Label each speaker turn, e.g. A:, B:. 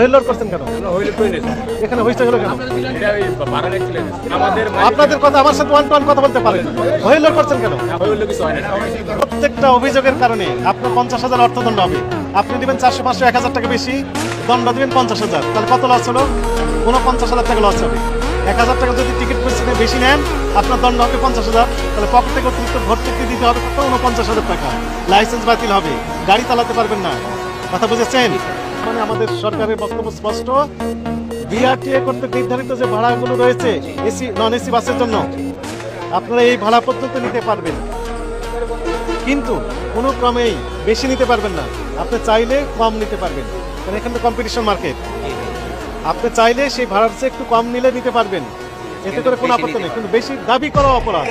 A: হইলোর করছেন কেন? এখানে হইতে গেল কেন? আপনাদের কথা আমার সাথে ওয়ান টু ওয়ান কথা বলতে পারেন। হইলোর করছেন কেন? প্রত্যেকটা অভিযোগের কারণে আপনার পঞ্চাশ হাজার অর্থদণ্ড হবে। আপনি দিবেন চারশো পাঁচশো এক হাজার টাকা বেশি দণ্ড দিবেন পঞ্চাশ হাজার। তাহলে কত লস হলো? উনপঞ্চাশ হাজার টাকা লস হবে। এক হাজার টাকা যদি টিকিট পরিস্থিতি বেশি নেন আপনার দণ্ড হবে পঞ্চাশ হাজার। তাহলে পকেট থেকে অতিরিক্ত ভর্তুকি দিতে হবে কত? উনপঞ্চাশ হাজার টাকা। লাইসেন্স বাতিল হবে। গাড়ি চালাতে পারবেন না। কথা বুঝেছেন? মানে আমাদের সরকারের বক্তব্য স্পষ্ট। বিআরটিএ কর্তৃক নির্ধারিত যে ভাড়াগুলো রয়েছে এসি নন এসি বাসের জন্য, আপনারা এই ভাড়া পর্যন্ত নিতে পারবেন। কিন্তু কোনো ক্রমেই বেশি নিতে পারবেন না। আপনি চাইলে কম নিতে পারবেন। কারণ এখানে তো কম্পিটিশন মার্কেট আপনি চাইলে সেই ভাড়ার চেয়ে একটু কম নিলে নিতে পারবেন। এতে করে কোনো আপত্তি নেই। কিন্তু বেশি দাবি করা অপরাধ।